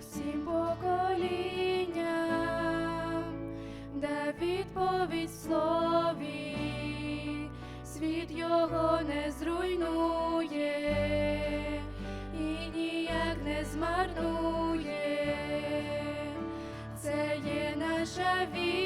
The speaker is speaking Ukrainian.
Всім поколінням, дав відповідь в слові, світ його не зруйнує і ніяк не змарнує. Це є наша віра,